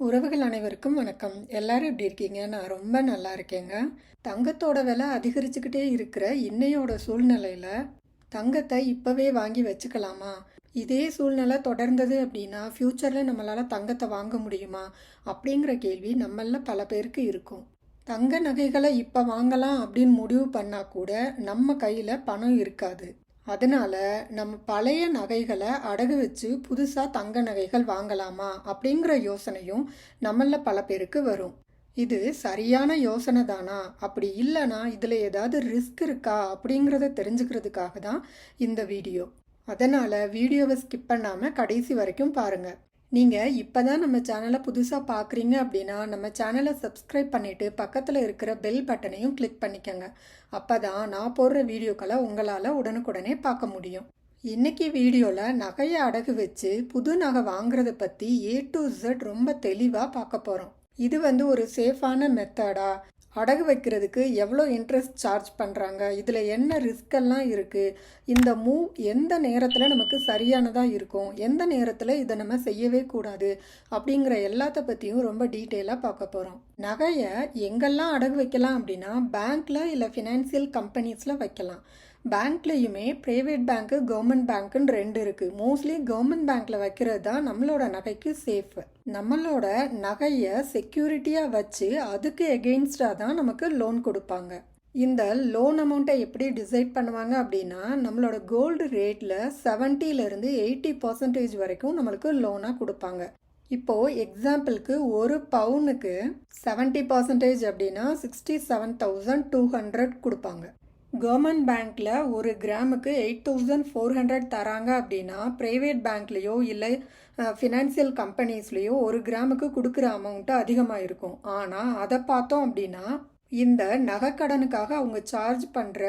உறவுகள் அனைவருக்கும் வணக்கம். எல்லாரும் எப்படி இருக்கீங்க? நான் ரொம்ப நல்லா இருக்கேங்க. தங்கத்தோட விலை அதிகரிச்சுக்கிட்டே இருக்கிற இன்னையோட சூழ்நிலையில தங்கத்தை இப்போவே வாங்கி வச்சுக்கலாமா? இதே சூழ்நிலை தொடர்ந்தது அப்படின்னா ஃப்யூச்சரில் நம்மளால் தங்கத்தை வாங்க முடியுமா? அப்படிங்கிற கேள்வி நம்மள பல பேருக்கு இருக்கும். தங்க நகைகளை இப்போ வாங்கலாம் அப்படின்னு முடிவு பண்ணால் கூட நம்ம கையில் பணம் இருக்காது. அதனால நம்ம பழைய நகைகளை அடகு வச்சு புதுசாக தங்க நகைகள் வாங்கலாமா அப்படிங்கிற யோசனையும் நம்மள பல பேருக்கு வரும். இது சரியான யோசனை தானா? அப்படி இல்லைனா இதில் ஏதாவது ரிஸ்க் இருக்கா? அப்படிங்கிறத தெரிஞ்சுக்கிறதுக்காக தான் இந்த வீடியோ. அதனால் வீடியோவை ஸ்கிப் பண்ணாமல் கடைசி வரைக்கும் பாருங்கள் நீங்கள் இப்போ தான் நம்ம சேனலை புதுசாக பார்க்குறீங்க அப்படின்னா நம்ம சேனலை சப்ஸ்கிரைப் பண்ணிவிட்டு பக்கத்தில் இருக்கிற பெல் பட்டனையும் கிளிக் பண்ணிக்கோங்க. அப்போ தான் நான் போடுற வீடியோக்களை உங்களால் உடனுக்குடனே பார்க்க முடியும். இன்றைக்கி வீடியோவில் நகையை அடகு வச்சு புது நகை வாங்குறத பற்றி ஏ டு Z ரொம்ப தெளிவாக பார்க்க போகிறோம் இது வந்து ஒரு சேஃபான மெத்தடா அடகு வைக்கிறதுக்கு எவ்வளோ இன்ட்ரெஸ்ட் சார்ஜ் பண்ணுறாங்க இதில் என்ன ரிஸ்கெல்லாம் இருக்குது இந்த மூவ் எந்த நேரத்தில் நமக்கு சரியானதாக இருக்கும்? எந்த நேரத்தில் இதை நம்ம செய்யவே கூடாது? அப்படிங்கிற எல்லாத்த பற்றியும் ரொம்ப டீட்டெயிலாக பார்க்க போகிறோம் நகையை எங்கெல்லாம் அடகு வைக்கலாம் அப்படின்னா பேங்க்கில் இல்லை ஃபினான்சியல் கம்பெனிஸில் வைக்கலாம். பேங்க்லேயுமே ப்ரைவேட் பேங்க்கு கவர்மெண்ட் பேங்க்குன்னு ரெண்டு இருக்குது மோஸ்ட்லி கவர்மெண்ட் பேங்க்கில் வைக்கிறது தான் நம்மளோட நகைக்கு சேஃபு நம்மளோட நகையை செக்யூரிட்டியாக வச்சு அதுக்கு எகெயின்ஸ்டாக தான் நமக்கு லோன் கொடுப்பாங்க. இந்த லோன் அமௌண்ட்டை எப்படி டிசைட் பண்ணுவாங்க அப்படின்னா நம்மளோட கோல்டு ரேட்டில் செவன்ட்டிலேருந்து எயிட்டி பர்சன்டேஜ் வரைக்கும் நம்மளுக்கு லோனாக கொடுப்பாங்க. இப்போது எக்ஸாம்பிளுக்கு ஒரு பவுனுக்கு செவன்ட்டி பர்சன்டேஜ் அப்படின்னா sixty seven thousand two hundred கொடுப்பாங்க. கவர்மெண்ட் பேங்க்கில் ஒரு கிராமுக்கு எயிட் தௌசண்ட் ஃபோர் ஹண்ட்ரட் தராங்க அப்படின்னா ப்ரைவேட் பேங்க்லேயோ இல்லை ஃபினான்சியல் கம்பெனிஸ்லேயோ ஒரு கிராமுக்கு கொடுக்குற அமௌண்ட்டு அதிகமாக இருக்கும். ஆனால் அதை பார்த்தோம் அப்படின்னா இந்த நகைக்கடனுக்காக அவங்க சார்ஜ் பண்ணுற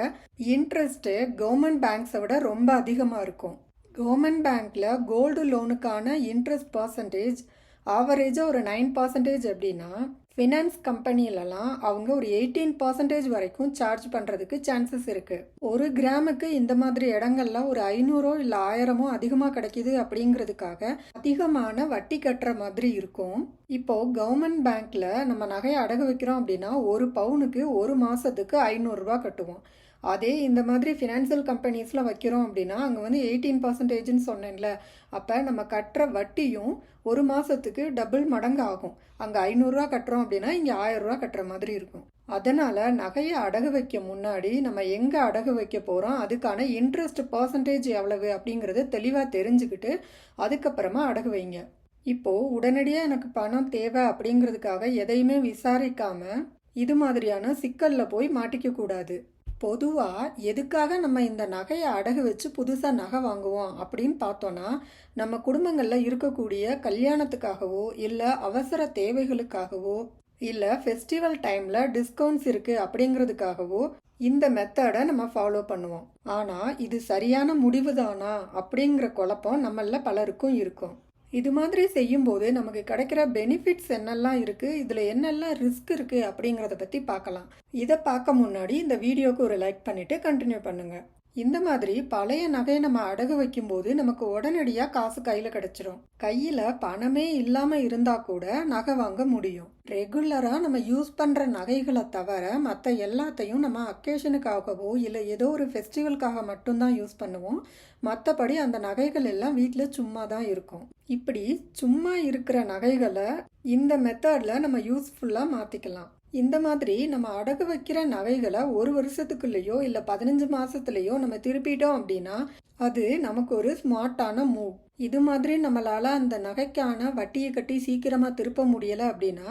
இன்ட்ரெஸ்ட்டு கவர்மெண்ட் பேங்க்ஸை விட ரொம்ப அதிகமாக இருக்கும். கவர்மெண்ட் பேங்க்கில் கோல்டு லோனுக்கான இன்ட்ரெஸ்ட் பர்சன்டேஜ் ஆவரேஜாக ஒரு நைன் பர்சன்டேஜ் அப்படின்னா ஃபினான்ஸ் கம்பெனிலலாம் அவங்க ஒரு எயிட்டீன் பர்சன்டேஜ் வரைக்கும் சார்ஜ் பண்ணுறதுக்கு சான்சஸ் இருக்குது ஒரு கிராமுக்கு இந்த மாதிரி இடங்கள்ல ஒரு ஐநூறோ இல்லை ஆயிரமோ அதிகமாக கிடைக்கிது அப்படிங்கிறதுக்காக அதிகமான வட்டி கட்டுற மாதிரி இருக்கும். இப்போ கவர்மெண்ட் பேங்க்ல நம்ம நகையை அடகு வைக்கிறோம் அப்படின்னா ஒரு பவுனுக்கு ஒரு மாதத்துக்கு ஐநூறுரூவா கட்டுவோம். அதே இந்த மாதிரி ஃபினான்சியல் கம்பெனிஸில் வைக்கிறோம் அப்படின்னா அங்கே வந்து எயிட்டீன் பர்சன்டேஜ்னு சொன்னேன்ல அப்போ நம்ம கட்டுற வட்டியும் ஒரு மாதத்துக்கு டபுள் மடங்கு ஆகும் அங்கே ஐநூறுரூவா கட்டுறோம் அப்படின்னா இங்கே ஆயிரரூவா கட்டுற மாதிரி இருக்கும். அதனால் நகையை அடகு வைக்க முன்னாடி நம்ம எங்கே அடகு வைக்க போகிறோம் அதுக்கான இன்ட்ரெஸ்ட் பர்சன்டேஜ் எவ்வளவு அப்படிங்கிறத தெளிவாக தெரிஞ்சுக்கிட்டு அதுக்கப்புறமா அடகு வைங்க. இப்போது உடனடியாக எனக்கு பணம் தேவை அப்படிங்கிறதுக்காக எதையுமே விசாரிக்காமல் இது மாதிரியான சிக்கலில் போய் மாட்டிக்கக்கூடாது பொதுவாக எதுக்காக நம்ம இந்த நகையை அடகு வச்சு புதுசாக நகை வாங்குவோம் அப்படின்னு பார்த்தோன்னா நம்ம குடும்பங்களில் இருக்கக்கூடிய கல்யாணத்துக்காகவோ இல்லை அவசர தேவைகளுக்காகவோ இல்லை ஃபெஸ்டிவல் டைமில் டிஸ்கவுண்ட்ஸ் இருக்குது அப்படிங்கிறதுக்காகவோ இந்த மெத்தடை நம்ம ஃபாலோ பண்ணுவோம். ஆனால் இது சரியான முடிவு தானா அப்படிங்கிற குழப்பம் நம்மளில் பலருக்கும் இருக்கும். இது மாதிரி செய்யும்போது நமக்கு கிடைக்கிற பெனிஃபிட்ஸ் என்னெல்லாம் இருக்குது இதில் என்னெல்லாம் ரிஸ்க் இருக்குது அப்படிங்கிறத பற்றி பார்க்கலாம். இதை பார்க்க முன்னாடி இந்த வீடியோக்கு ஒரு லைக் பண்ணிவிட்டு கண்டினியூ பண்ணுங்கள் இந்த மாதிரி பழைய நகையை நம்ம அடகு வைக்கும்போது நமக்கு உடனடியாக காசு கையில் கிடைச்சிரும். கையில் பணமே இல்லாமல் இருந்தால் கூட நகை வாங்க முடியும். ரெகுலராக நம்ம யூஸ் பண்ணுற நகைகளை தவிர மற்ற எல்லாத்தையும் நம்ம அக்கேஷனுக்காகவோ இல்லை ஏதோ ஒரு ஃபெஸ்டிவலுக்காக மட்டும்தான் யூஸ் பண்ணுவோம். மற்றபடி அந்த நகைகள் எல்லாம் வீட்டில் சும்மா தான் இருக்கும். இப்படி சும்மா இருக்கிற நகைகளை இந்த மெத்தடில் நம்ம யூஸ்ஃபுல்லாக மாற்றிக்கலாம் இந்த மாதிரி நம்ம அடகு வைக்கிற நகைகளை ஒரு வருஷத்துக்குள்ளேயோ இல்லை பதினஞ்சு மாதத்துலேயோ நம்ம திருப்பிட்டோம் அப்படின்னா அது நமக்கு ஒரு ஸ்மார்ட்டான மூவ் இது மாதிரி நம்மளால் அந்த நகைக்கான வட்டியை கட்டி சீக்கிரமாக திருப்ப முடியலை அப்படின்னா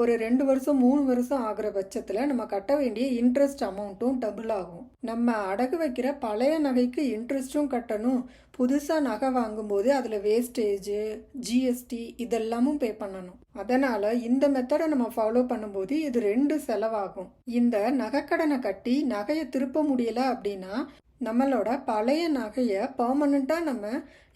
ஒரு ரெண்டு வருஷம் மூணு வருஷம் ஆகிற பட்சத்தில் நம்ம கட்ட வேண்டிய இன்ட்ரெஸ்ட் அமௌண்ட்டும் டபுள் ஆகும். நம்ம அடகு வைக்கிற பழைய நகைக்கு இன்ட்ரெஸ்ட்டும் கட்டணும். புதுசாக நகை வாங்கும்போது அதில் வேஸ்டேஜு ஜிஎஸ்டி இதெல்லாமும் பே பண்ணணும். அதனால் இந்த மெத்தடை நம்ம ஃபாலோ பண்ணும்போது இது ரெண்டு செலவாகும். இந்த நகைக்கடனை கட்டி நகையை திருப்ப முடியலை அப்படின்னா நம்மளோட பழைய நகையை பர்மனண்ட்டாக நம்ம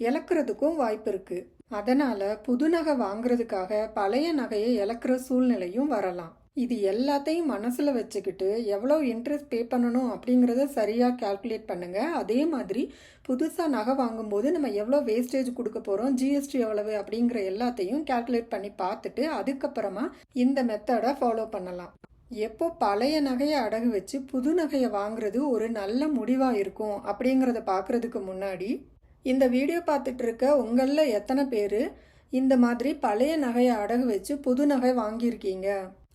இழக்கிறதுக்கும் வாய்ப்பு இருக்குது அதனால் புது நகை வாங்குறதுக்காக பழைய நகையை இழக்கிற சூழ்நிலையும் வரலாம். இது எல்லாத்தையும் மனசில் வச்சுக்கிட்டு எவ்வளோ இன்ட்ரெஸ்ட் பே பண்ணணும் அப்படிங்கிறத சரியாக கால்குலேட் பண்ணுங்கள் அதே மாதிரி புதுசாக நகை வாங்கும்போது நம்ம எவ்வளோ வேஸ்டேஜ் கொடுக்க போகிறோம் ஜிஎஸ்டி எவ்வளவு அப்படிங்கிற எல்லாத்தையும் கால்குலேட் பண்ணி பார்த்துட்டு அதுக்கப்புறமா இந்த மெத்தடை ஃபாலோ பண்ணலாம். எப்போ பழைய நகையை அடகு வச்சு புது நகையை வாங்குறது ஒரு நல்ல முடிவாக இருக்கும் அப்படிங்கிறத பார்க்குறதுக்கு முன்னாடி இந்த வீடியோ பார்த்துட்டு இருக்க உங்களில் எத்தனை பேர் இந்த மாதிரி பழைய நகையை அடகு வச்சு புது நகை வாங்கியிருக்கீங்க?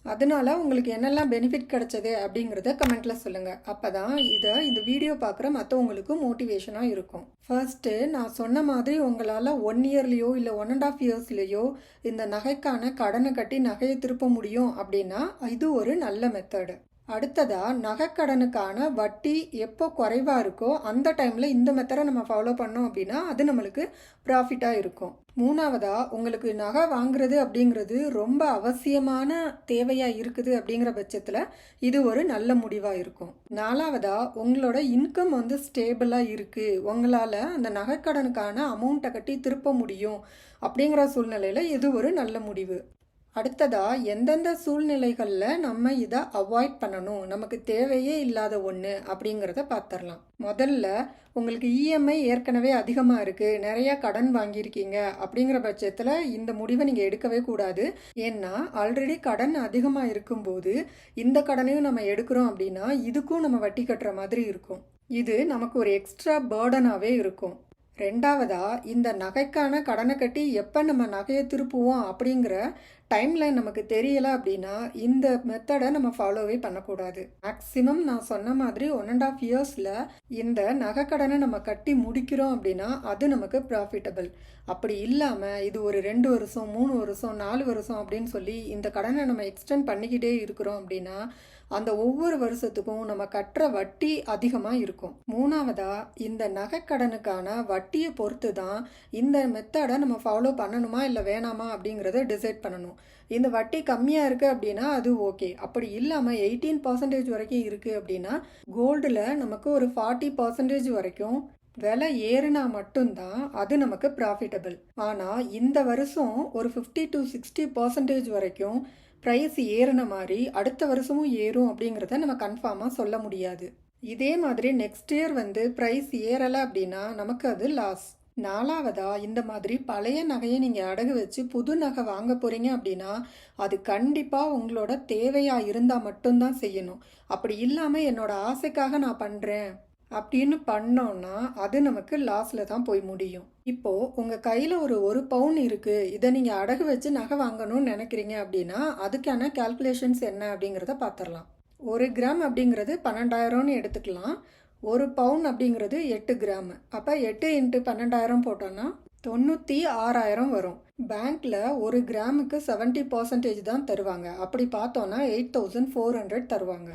அதனால உங்களுக்கு என்னெல்லாம் பெனிஃபிட் கிடைச்சது அப்படிங்கிறத கமெண்ட்டில் சொல்லுங்கள் அப்போ தான் இதை இந்த வீடியோ பார்க்குற மற்றவங்களுக்கு மோட்டிவேஷனாக இருக்கும். ஃபர்ஸ்ட்டு நான் சொன்ன மாதிரி உங்களால் ஒன் இயர்லேயோ இல்லை ஒன் அண்ட் ஆஃப் இயர்ஸ்லேயோ இந்த நகைக்கான கடனை கட்டி நகையை திருப்ப முடியும் அப்படின்னா இது ஒரு நல்ல மெத்தடு அடுத்ததாக நகைக்கடனுக்கான வட்டி எப்போ குறைவாக இருக்கோ அந்த டைமில் இந்த மெத்தடை நம்ம ஃபாலோ பண்ணோம் அப்படின்னா அது நம்மளுக்கு ப்ராஃபிட்டாக இருக்கும். மூணாவதாக உங்களுக்கு நகை வாங்குறது அப்படிங்கிறது ரொம்ப அவசியமான தேவையாக இருக்குது அப்படிங்கிற பட்சத்தில் இது ஒரு நல்ல முடிவாக இருக்கும். நாலாவதாக உங்களோட இன்கம் வந்து ஸ்டேபிளாக இருக்குது உங்களால் அந்த நகைக்கடனுக்கான அமௌண்ட்டை கட்டி திருப்ப முடியும் அப்படிங்கிற சூழ்நிலையில் இது ஒரு நல்ல முடிவு. அடுத்ததாக எந்தெந்த சூழ்நிலைகளில் நம்ம இதை அவாய்ட் பண்ணணும் நமக்கு தேவையே இல்லாத ஒன்று அப்படிங்கிறத பார்த்துடலாம் முதல்ல உங்களுக்கு இஎம்ஐ ஏற்கனவே அதிகமாக இருக்குது நிறைய கடன் வாங்கியிருக்கீங்க அப்படிங்கிற பட்சத்தில் இந்த முடிவை நீங்கள் எடுக்கவே கூடாது. ஏன்னா ஆல்ரெடி கடன் அதிகமாக இருக்கும்போது இந்த கடனையும் நம்ம எடுக்கிறோம் அப்படின்னா இதுக்கும் நம்ம வட்டி கட்டுற மாதிரி இருக்கும். இது நமக்கு ஒரு எக்ஸ்ட்ரா பேர்டனாகவே இருக்கும். ரெண்டாவதா இந்த நகைக்கான கடனை கட்டி எப்போ நம்ம நகையை திருப்புவோம் அப்படிங்கிற டைம்லைன் நமக்கு தெரியலை அப்படின்னா இந்த மெத்தடை நம்ம ஃபாலோவே பண்ணக்கூடாது. மேக்ஸிமம் நான் சொன்ன மாதிரி ஒன் அண்ட் ஆஃப் இயர்ஸில் இந்த நகைக்கடனை கடனை நம்ம கட்டி முடிக்கிறோம் அப்படின்னா அது நமக்கு ப்ராஃபிட்டபிள் அப்படி இல்லாமல் இது ஒரு ரெண்டு வருஷம் மூணு வருஷம் நாலு வருஷம் அப்படின்னு சொல்லி இந்த கடனை நம்ம எக்ஸ்டெண்ட் பண்ணிக்கிட்டே இருக்கிறோம் அப்படின்னா அந்த ஒவ்வொரு வருஷத்துக்கும் நம்ம கட்டுற வட்டி அதிகமாக இருக்கும். மூணாவதாக இந்த நகைக்கடனுக்கான வட்டியை பொறுத்து தான் இந்த மெத்தடை நம்ம ஃபாலோ பண்ணணுமா இல்லை வேணாமா அப்படிங்கிறத டிசைட் பண்ணணும். இந்த வட்டி கம்மியாக இருக்குது அப்படின்னா அது ஓகே. அப்படி இல்லாமல் எயிட்டீன் பர்சன்டேஜ் வரைக்கும் இருக்குது அப்படின்னா கோல்டில் நமக்கு ஒரு ஃபார்ட்டி பர்சன்டேஜ் வரைக்கும் விலை ஏறுனா மட்டும்தான் அது நமக்கு ப்ராஃபிட்டபிள் ஆனால் இந்த வருஷம் ஒரு ஃபிஃப்டி டு சிக்ஸ்டி பர்சன்டேஜ் வரைக்கும் ப்ரைஸ் ஏறின மாதிரி அடுத்த வருஷமும் ஏறும் அப்படிங்கிறத நம்ம கன்ஃபார்மாக சொல்ல முடியாது. இதே மாதிரி நெக்ஸ்ட் இயர் வந்து ப்ரைஸ் ஏறலை அப்படின்னா நமக்கு அது லாஸ் நாலாவதா? இந்த மாதிரி பழைய நகையை நீங்கள் அடகு வச்சு புது நகை வாங்க போகிறீங்க அப்படின்னா அது கண்டிப்பாக உங்களோட தேவையாக இருந்தால் மட்டும்தான் செய்யணும். அப்படி இல்லாமல் என்னோட ஆசைக்காக நான் பண்ணுறேன் அப்படின்னு பண்ணோம்னா அது நமக்கு லாஸில் தான் போய் முடியும். இப்போ உங்கள் கையில் ஒரு ஒரு பவுன் இருக்குது இதை நீங்கள் அடகு வச்சு நகை வாங்கணும்னு நினைக்கிறீங்க அப்படின்னா அதுக்கான கால்குலேஷன்ஸ் என்ன அப்படிங்கிறத பார்த்துடலாம். ஒரு கிராம் அப்படிங்கிறது பன்னெண்டாயிரம்னு எடுத்துக்கலாம். ஒரு பவுன் அப்படிங்கிறது எட்டு கிராம். அப்போ எட்டு இன்ட்டு பன்னெண்டாயிரம் போட்டோன்னா தொண்ணூற்றி ஆறாயிரம் வரும். பேங்க்கில் ஒரு கிராமுக்கு செவன்ட்டி பர்சன்டேஜ் தான் தருவாங்க. அப்படி பார்த்தோன்னா எயிட் தௌசண்ட் ஃபோர் ஹண்ட்ரட் தருவாங்க.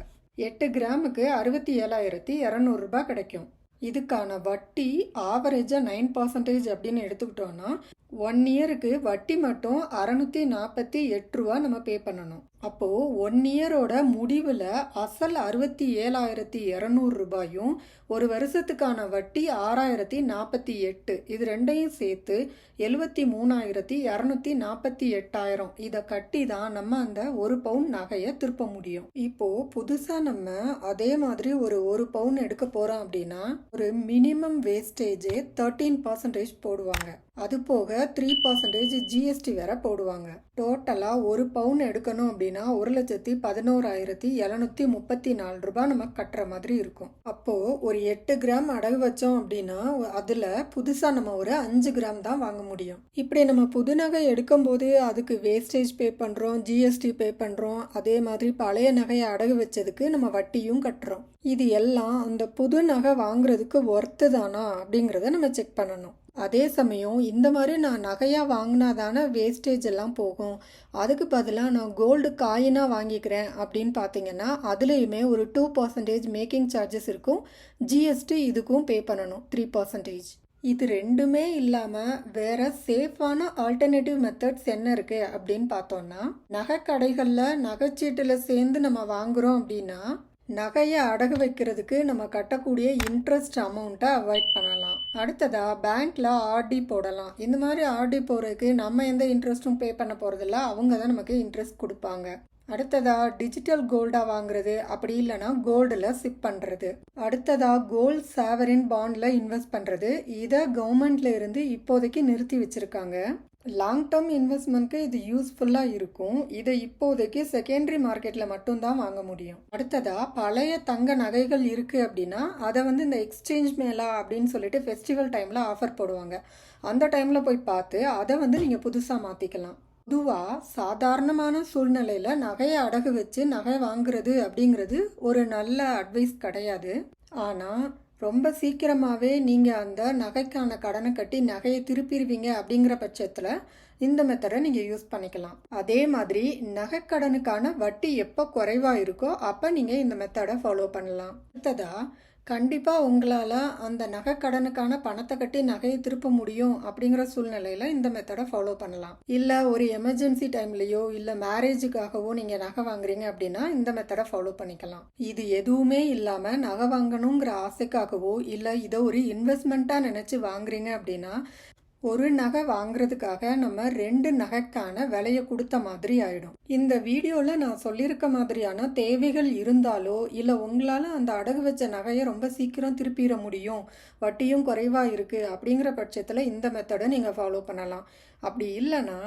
எட்டு கிராமுக்கு அறுபத்தி ஏழாயிரத்தி இரநூறுபா கிடைக்கும். இதுக்கான வட்டி ஆவரேஜாக நைன் பர்சன்டேஜ் அப்படின்னு எடுத்துக்கிட்டோன்னா ஒன் இயருக்கு வட்டி மட்டும் அறநூற்றி நாற்பத்தி எட்டு ரூபா நம்ம பே பண்ணணும். அப்போது ஒன் இயரோட முடிவில் அசல் அறுபத்தி ஏழாயிரத்தி இரநூறு ரூபாயும் ஒரு வருஷத்துக்கான வட்டி ஆறாயிரத்தி நாற்பத்தி எட்டு. இது ரெண்டையும் சேர்த்து எழுபத்தி மூணாயிரத்தி இரநூத்தி நாற்பத்தி எட்டாயிரம். இதை கட்டி தான் நம்ம அந்த ஒரு பவுன் நகையை திருப்ப முடியும். இப்போது புதுசாக நம்ம அதே மாதிரி ஒரு ஒரு பவுன் எடுக்க போகிறோம் அப்படின்னா ஒரு மினிமம் வேஸ்டேஜே தேர்ட்டீன் பர்சன்டேஜ் போடுவாங்க. அது போக த்ரீ பர்சன்டேஜ் ஜிஎஸ்டி வேற போடுவாங்க. டோட்டலாக ஒரு பவுன் எடுக்கணும் அப்படின்னா ஒரு லட்சத்தி பதினோராயிரத்தி எழுநூத்தி முப்பத்தி நாலு ரூபாய் நம்ம கட்டுற மாதிரி இருக்கும். அப்போது ஒரு எட்டு கிராம் அடகு வச்சோம் அப்படின்னா அதில் புதுசாக நம்ம ஒரு அஞ்சு கிராம் தான் வாங்க முடியும். இப்படி நம்ம புது நகை எடுக்கும்போது அதுக்கு வேஸ்டேஜ் பே பண்ணுறோம் ஜிஎஸ்டி பே பண்ணுறோம் அதே மாதிரி பழைய நகையை அடகு வச்சதுக்கு நம்ம வட்டியும் கட்டுறோம். இது எல்லாம் அந்த புது நகை வாங்குறதுக்கு ஒர்த்து தானா அப்படிங்கிறத நம்ம செக் பண்ணணும். அதே சமயம் இந்த மாதிரி நான் நகையாக வாங்கினா தானே வேஸ்டேஜ் எல்லாம் போகும். அதுக்கு பதிலாக நான் கோல்டு காயினாக வாங்கிக்கிறேன் அப்படின்னு பார்த்தீங்கன்னா அதுலேயுமே ஒரு டூ பர்சன்டேஜ் மேக்கிங் சார்ஜஸ் இருக்கும். ஜிஎஸ்டி இதுக்கும் பே பண்ணணும் த்ரீ பர்சன்டேஜ் இது ரெண்டுமே இல்லாமல் வேற சேஃபான ஆல்டர்னேட்டிவ் மெத்தட்ஸ் என்ன இருக்குது அப்படின்னு பார்த்தோன்னா நகை கடைகளில் நகைச்சீட்டில் சேர்ந்து நம்ம வாங்குறோம் அப்படின்னா நகையை அடகு வைக்கிறதுக்கு நம்ம கட்டக்கூடிய இன்ட்ரெஸ்ட் அமௌண்ட்டை அவாய்ட் பண்ணலாம். அடுத்ததாக பேங்க்கில் ஆர்டி போடலாம். இந்த மாதிரி ஆர்டி போகிறதுக்கு நம்ம எந்த இன்ட்ரெஸ்ட்டும் பே பண்ண போகிறதில்ல அவங்க தான் நமக்கு இன்ட்ரெஸ்ட் கொடுப்பாங்க. அடுத்ததாக டிஜிட்டல் கோல்டாக வாங்குறது. அப்படி இல்லைன்னா கோல்டில் சிப் பண்ணுறது அடுத்ததாக கோல்ட் சேவரின் பாண்டில் இன்வெஸ்ட் பண்ணுறது இதை கவர்மெண்ட்ல இருந்து இப்போதைக்கு நிறுத்தி வச்சுருக்காங்க. லாங் டேர்ம் இன்வெஸ்ட்மெண்ட்க்கு இது யூஸ்ஃபுல்லாக இருக்கும். இதை இப்போதைக்கு செகண்டரி மார்க்கெட்டில் மட்டும்தான் வாங்க முடியும். அடுத்ததாக பழைய தங்க நகைகள் இருக்குது அப்படின்னா அதை வந்து இந்த எக்ஸ்சேஞ்ச் மேலா அப்படின்னு சொல்லிட்டு ஃபெஸ்டிவல் டைமில் ஆஃபர் போடுவாங்க. அந்த டைமில் போய் பார்த்து அதை வந்து நீங்கள் புதுசாக மாற்றிக்கலாம் பொதுவாக சாதாரணமான சூழ்நிலையில் நகையை அடகு வச்சு நகை வாங்குறது அப்படிங்கிறது ஒரு நல்ல அட்வைஸ் கிடையாது. ஆனால் ரொம்ப சீக்கிரமாகவே நீங்கள் அந்த நகைக்கான கடனை கட்டி நகையை திருப்பிடுவீங்க அப்படிங்கிற பட்சத்தில் இந்த மெத்தடை நீங்கள் யூஸ் பண்ணிக்கலாம். அதே மாதிரி நகைக்கடனுக்கான வட்டி எப்போ குறைவாக இருக்கோ அப்போ நீங்கள் இந்த மெத்தடை ஃபாலோ பண்ணலாம். அடுத்ததாக கண்டிப்பாக உங்களால் அந்த நகை கடனுக்கான பணத்தை கட்டி நகையை திருப்ப முடியும் அப்படிங்கிற சூழ்நிலையில் இந்த மெத்தடை ஃபாலோ பண்ணலாம். இல்லை ஒரு எமர்ஜென்சி டைம்லேயோ இல்லை மேரேஜுக்காகவோ நீங்கள் நகை வாங்குறீங்க அப்படின்னா இந்த மெத்தடை ஃபாலோ பண்ணிக்கலாம். இது எதுவுமே இல்லாமல் நகை வாங்கணுங்கிற ஆசைக்காகவோ இல்லை இதை ஒரு இன்வெஸ்ட்மெண்ட்டாக நினச்சி வாங்குறீங்க அப்படின்னா ஒரு நகை வாங்குறதுக்காக நம்ம ரெண்டு நகைக்கான விலையை கொடுத்த மாதிரி ஆயிடும். இந்த வீடியோவில் நான் சொல்லியிருக்க மாதிரியான தேவைகள் இருந்தாலோ இல்லை உங்களால் அந்த அடகு வச்ச நகையை ரொம்ப சீக்கிரம் திருப்பிட முடியும் வட்டியும் குறைவாக இருக்குது அப்படிங்கிற பட்சத்தில் இந்த மெத்தடை நீங்கள் ஃபாலோ பண்ணலாம். அப்படி இல்லைன்னா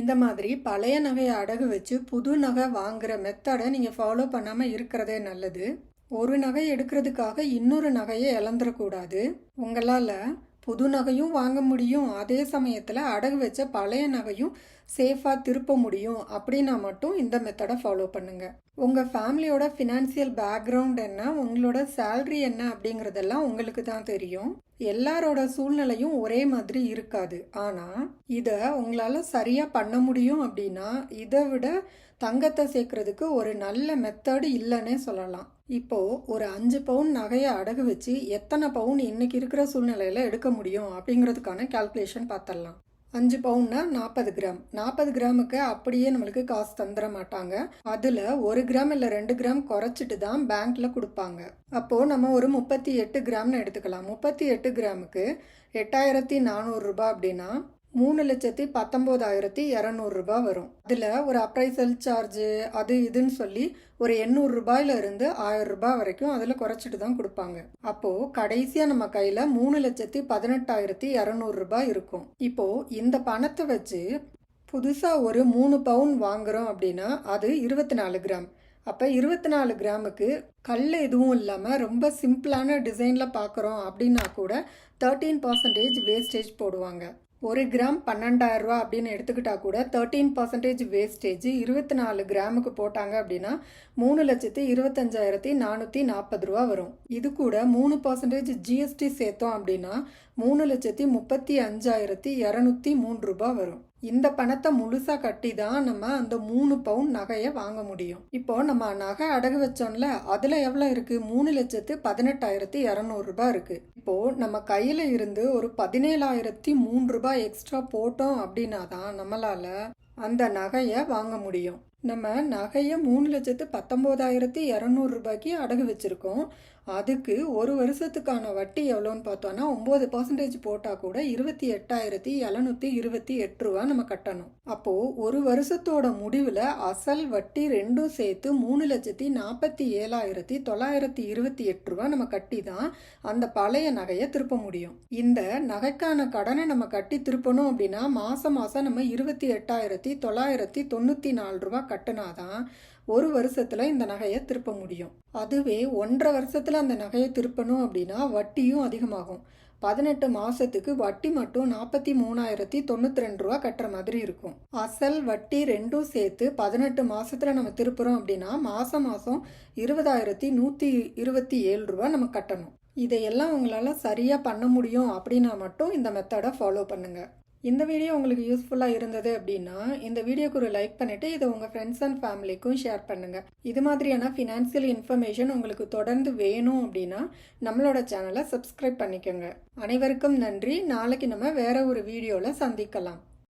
இந்த மாதிரி பழைய நகையை அடகு வச்சு புது நகை வாங்குற மெத்தடை நீங்கள் ஃபாலோ பண்ணாமல் இருக்கிறதே நல்லது. ஒரு நகை எடுக்கிறதுக்காக இன்னொரு நகையை இழந்துடக்கூடாது உங்களால் புது நகையும் வாங்க முடியும். அதே சமயத்தில் அடகு வச்ச பழைய நகையும் சேஃபாக திருப்ப முடியும் அப்படின்னா மட்டும் இந்த மெத்தடை ஃபாலோ பண்ணுங்கள் உங்கள் ஃபேமிலியோட ஃபினான்சியல் பேக்ரவுண்ட் என்ன உங்களோட சேல்ரி என்ன அப்படிங்கிறதெல்லாம் உங்களுக்கு தான் தெரியும். எல்லாரோட சூழ்நிலையும் ஒரே மாதிரி இருக்காது. ஆனால் இதை உங்களால் சரியாக பண்ண முடியும் அப்படின்னா இதை விட தங்கத்தை சேர்க்கறதுக்கு ஒரு நல்ல மெத்தடு இல்லைன்னே சொல்லலாம். இப்போ ஒரு அஞ்சு பவுன் நகையை அடகு வச்சு எத்தனை பவுன் இன்னைக்கு இருக்கிற சூழ்நிலையில் எடுக்க முடியும் அப்படிங்கிறதுக்கான கால்குலேஷன் பார்த்துடலாம். அஞ்சு பவுன்னா நாற்பது கிராம். நாற்பது கிராமுக்கு அப்படியே நம்மளுக்கு காசு தந்துட மாட்டாங்க. அதில் ஒரு கிராம் இல்லை ரெண்டு கிராம் குறைச்சிட்டு தான் பேங்க்கில் கொடுப்பாங்க. அப்போது நம்ம ஒரு முப்பத்தி எட்டு கிராம்னு எடுத்துக்கலாம். முப்பத்தி எட்டு கிராமுக்கு எட்டாயிரத்தி நானூறுரூபா அப்படின்னா மூணு லட்சத்தி பத்தொம்போதாயிரத்தி இரநூறுபா வரும். அதில் ஒரு அப்ரைசல் சார்ஜு அது இதுன்னு சொல்லி ஒரு எண்ணூறு ரூபாயில இருந்து ஆயிரம் ரூபாய் வரைக்கும் அதில் குறைச்சிட்டு தான் கொடுப்பாங்க. அப்போது கடைசியாக நம்ம கையில் மூணு லட்சத்தி பதினெட்டாயிரத்தி இரநூறுபா இருக்கும். இப்போது இந்த பணத்தை வச்சு புதுசாக ஒரு மூணு பவுன் வாங்குகிறோம் அப்படின்னா அது இருபத்தி நாலு கிராம். அப்போ இருபத்தி நாலு கிராமுக்கு கல் எதுவும் இல்லாமல் ரொம்ப சிம்பிளான டிசைனில் பார்க்குறோம் அப்படின்னா கூட தேர்ட்டீன் பர்சன்டேஜ் வேஸ்டேஜ் போடுவாங்க. ஒரு கிராம் பன்னெண்டாயிரம் ரூபா அப்படின்னு எடுத்துக்கிட்டா கூட தேர்ட்டீன் பர்சன்டேஜ் வேஸ்டேஜ் இருபத்தி நாலு கிராமுக்கு போட்டாங்க அப்படின்னா மூணு லட்சத்தி இருபத்தஞ்சாயிரத்தி நானூற்றி நாற்பது ரூபா வரும். இது கூட மூணு பர்சன்டேஜ் ஜிஎஸ்டி சேர்த்தோம் அப்படின்னா மூணு லட்சத்தி முப்பத்தி அஞ்சாயிரத்தி இரநூத்தி மூன்று ரூபா வரும். இந்த பணத்தை முழுசாக கட்டி தான் நம்ம அந்த மூணு பவுன் நகையை வாங்க முடியும். இப்போ நம்ம நகை அடகு வச்சோம்ல அதில் எவ்வளோ இருக்குது மூணு லட்சத்து பதினெட்டாயிரத்தி இரநூறுபா இருக்குது இப்போ நம்ம கையில் இருந்து ஒரு பதினேழாயிரத்தி மூன்று ரூபாய் எக்ஸ்ட்ரா போட்டோம் அப்படின்னா தான் நம்மளால அந்த நகையை வாங்க முடியும். நம்ம நகையை மூணு லட்சத்து பத்தொம்போதாயிரத்தி இரநூறு ரூபாய்க்கு அடகு வச்சுருக்கோம். அதுக்கு ஒரு வருஷத்துக்கான வட்டி எவ்வளோன்னு பார்த்தோன்னா ஒம்பது பர்சன்டேஜ் போட்டால் கூட இருபத்தி எட்டாயிரத்தி எழுநூற்றி இருபத்தி எட்டு ரூபா நம்ம கட்டணும். அப்போது ஒரு வருஷத்தோட முடிவில் அசல் வட்டி ரெண்டும் சேர்த்து மூணு லட்சத்தி நாற்பத்தி ஏழாயிரத்தி தொள்ளாயிரத்தி இருபத்தி எட்டு ரூபா நம்ம கட்டி தான் அந்த பழைய நகையை திருப்ப முடியும். இந்த நகைக்கான கடனை நம்ம கட்டி திருப்பணும் அப்படின்னா மாதம் மாதம் நம்ம இருபத்தி எட்டாயிரத்தி தொள்ளாயிரத்தி தொண்ணூற்றி நாலு ரூபா கட்டினாதான் ஒரு வருஷத்தில் இந்த நகையை திருப்ப முடியும். அதுவே ஒன்றரை வருஷத்தில் அந்த நகையை திருப்பணும் அப்படின்னா வட்டியும் அதிகமாகும். பதினெட்டு மாதத்துக்கு வட்டி மட்டும் நாற்பத்தி மூணாயிரத்தி தொண்ணூற்றி ரெண்டு ரூபா கட்டுற மாதிரி இருக்கும். அசல் வட்டி ரெண்டும் சேர்த்து பதினெட்டு மாதத்தில் நம்ம திருப்புறோம் அப்படின்னா மாதம் மாதம் இருபதாயிரத்தி நூற்றி இருபத்தி ஏழு ரூபா நம்ம கட்டணும். இதையெல்லாம் உங்களால் சரியாக பண்ண முடியும் அப்படின்னா மட்டும் இந்த மெத்தடை ஃபாலோ பண்ணுங்கள் இந்த வீடியோ உங்களுக்கு யூஸ்ஃபுல்லாக இருந்தது அப்படின்னா இந்த வீடியோக்கு ஒரு லைக் பண்ணிவிட்டு இதை உங்கள் ஃப்ரெண்ட்ஸ் அண்ட் ஃபேமிலிக்கும் ஷேர் பண்ணுங்கள் இது மாதிரியான ஃபினான்சியல் இன்ஃபர்மேஷன் உங்களுக்கு தொடர்ந்து வேணும் அப்படின்னா நம்மளோட சேனலை சப்ஸ்கிரைப் பண்ணிக்கோங்க. அனைவருக்கும் நன்றி. நாளைக்கு நம்ம வேற ஒரு வீடியோவில் சந்திக்கலாம்.